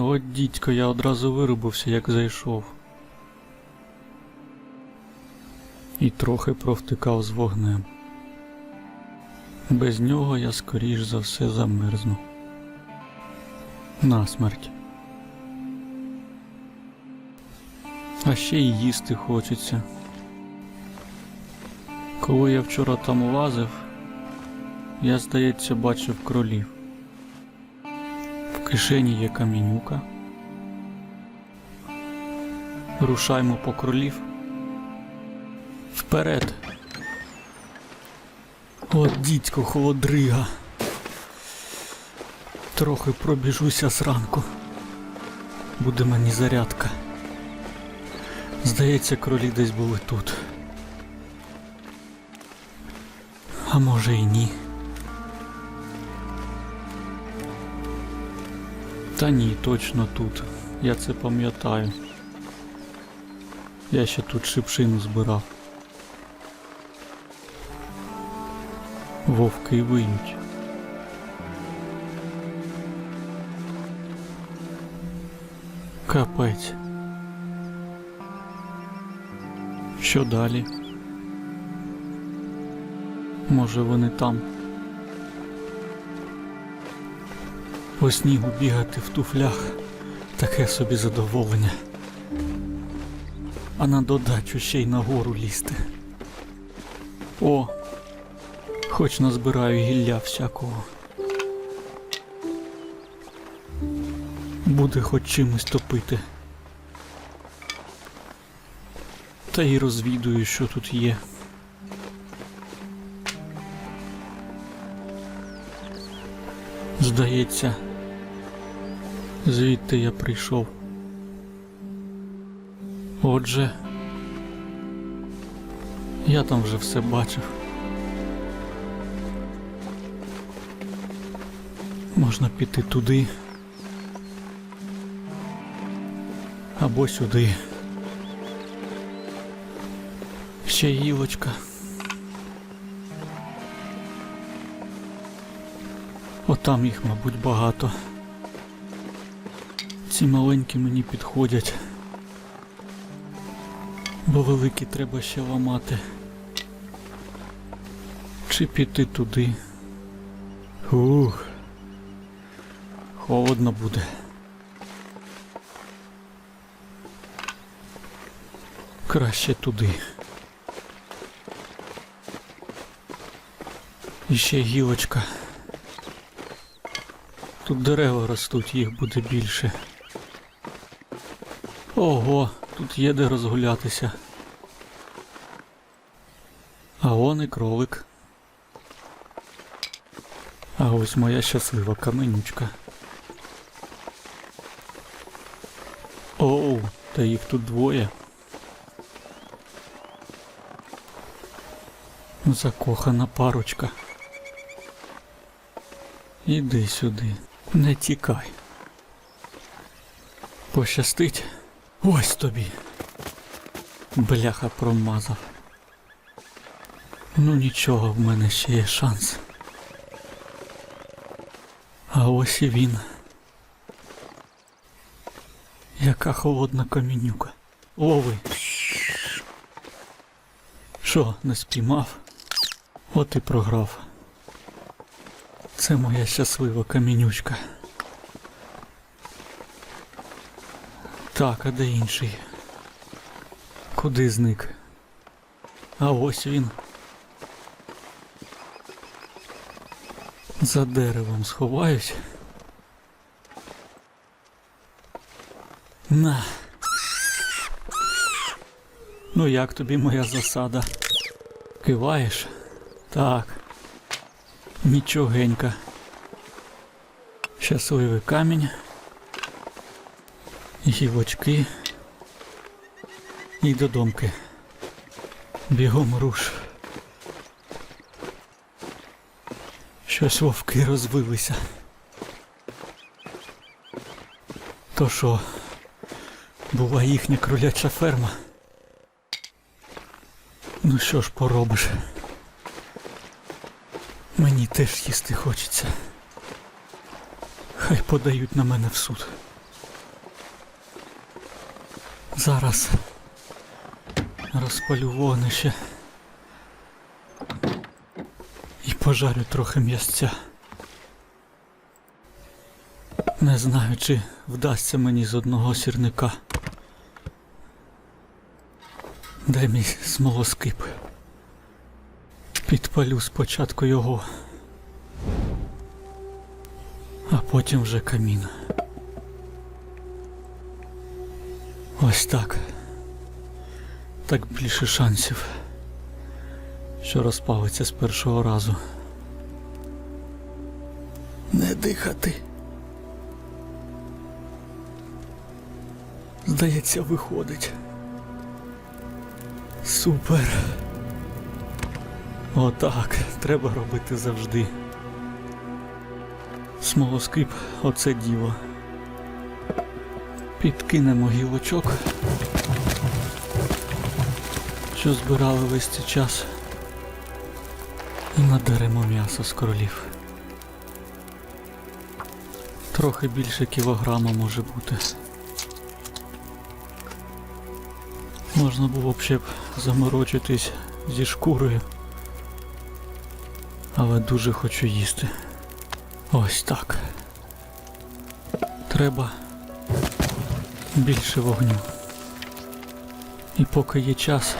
От дідько, я одразу вирубився, як зайшов. І трохи провтикав з вогнем. Без нього я скоріш за все замерзну. Насмерть. А ще й їсти хочеться. Коли я вчора там лазив, я, здається, бачив кролів. Кишені є камінюка. Рушаймо по кролів. Вперед. От дідько холодрига. Трохи пробіжуся зранку. Буде мені зарядка. Здається, кролі десь були тут. А може і ні. Та ні, точно тут. Я це пам'ятаю. Я ще тут шипшину збирав. Вовки виють. Капець. Що далі? Може вони там. По снігу бігати в туфлях таке собі задоволення. А на додачу ще й на гору лізти. О, хоч назбираю гілля всякого. Буде хоч чимось топити. Та й розвідую, що тут є. Здається, звідти я прийшов. Отже, я там вже все бачив. Можна піти туди або сюди. Ще гілочка. Отам їх, мабуть, багато. Ці маленькі мені підходять. Бо великі треба ще ламати. Чи піти туди. Ух. Холодно буде. Краще туди. І ще гілочка. Тут дерева ростуть, їх буде більше. Ого, тут є де розгулятися. А он і кролик. А ось моя щаслива каменючка. Оу, та їх тут двоє. Закохана парочка. Іди сюди, не тікай. Пощастить. Ось тобі. Бляха промазав. Ну нічого, в мене ще є шанс. А ось і він. Яка холодна камінюка. Лови. Що, не спіймав? От і програв. Це моя щаслива камінючка. Так, а де інший? Куди зник? А ось він. За деревом сховаюсь. На. Ну як тобі моя засада? Киваєш? Так. Нічогенька. Щасливий камінь. Гілочки. І додомки. Бігом руш. Щось вовки розвилися. То що, була їхня кроляча ферма? Ну що ж поробиш? Мені теж їсти хочеться. Хай подають на мене в суд. Зараз розпалю вогнище і пожарю трохи м'ясця. Не знаю, чи вдасться мені з одного сірника. Де мій смолоскип? Підпалю спочатку його, а потім вже камін. Ось так. Так більше шансів, що розпалиться з першого разу. Не дихати. Здається, виходить. Супер. Отак. Треба робити завжди. Смолоскип, оце діло. Підкинемо гілочок, що збирали весь цей час. І надеремо м'ясо з кролів. Трохи більше кілограма може бути. Можна було б ще б заморочитись зі шкурою. Але дуже хочу їсти. Ось так. Треба більше вогню. І поки є час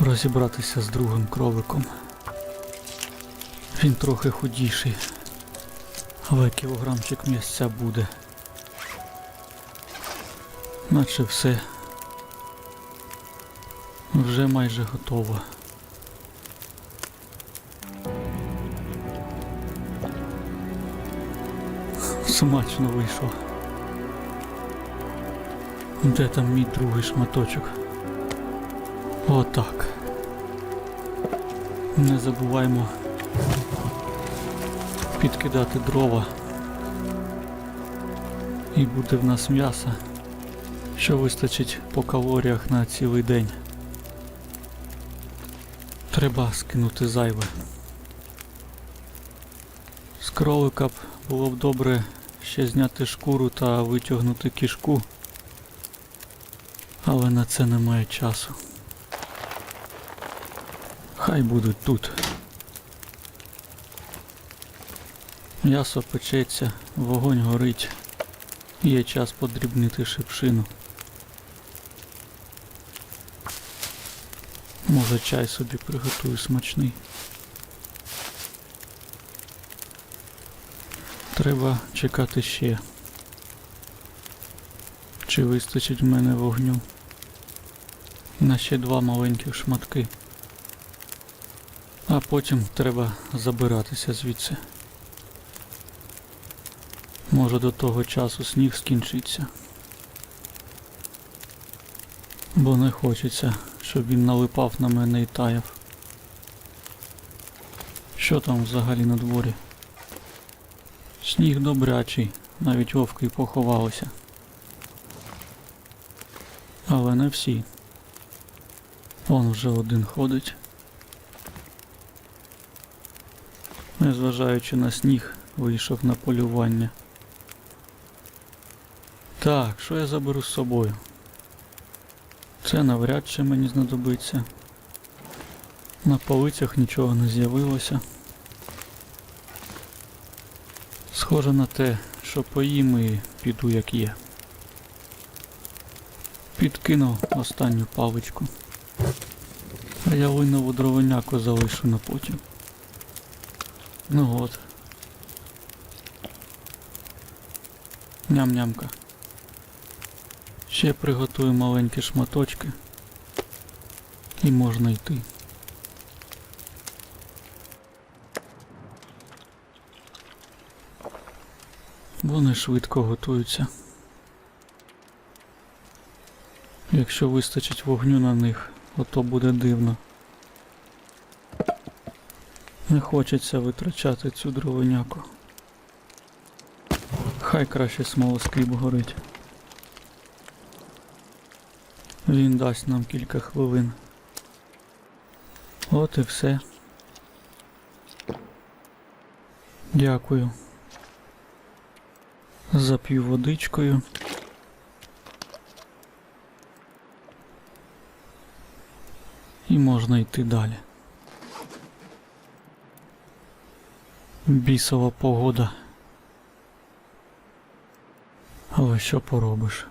розібратися з другим кроликом. Він трохи худіший, але кілограмчик м'ясця буде. Наче все вже майже готово. Смачно вийшло. Де там мій другий шматочок? Отак. Не забуваємо підкидати дрова. І буде в нас м'ясо, що вистачить по калоріях на цілий день. Треба скинути зайве. З кролика б було б добре ще зняти шкуру та витягнути кішку. Але на це немає часу. Хай будуть тут. М'ясо печеться, вогонь горить. Є час подрібнити шипшину. Може чай собі приготую смачний. Треба чекати ще. Чи вистачить в мене вогню? На ще два маленьких шматки. А потім треба забиратися звідси. Може до того часу сніг скінчиться. Бо не хочеться, щоб він налипав на мене і таяв. Що там взагалі на дворі? Сніг добрячий, навіть вовки поховалися. Але не всі. Вон вже один ходить. Незважаючи на сніг, вийшов на полювання. Так, що я заберу з собою? Це навряд чи мені знадобиться. На полицях нічого не з'явилося. Схоже на те, що поїм і піду як є. Підкинув останню паличку. А я линову дровоняку залишу на потім. Ну от. Ням-нямка. Ще приготую маленькі шматочки. І можна йти. Вони швидко готуються. Якщо вистачить вогню на них, ото буде дивно. Не хочеться витрачати цю дровиняку. Хай краще смолоскип горить. Він дасть нам кілька хвилин. От і все. Дякую. Зап'ю водичкою. Можна йти далі. Бісова погода. Але що поробиш?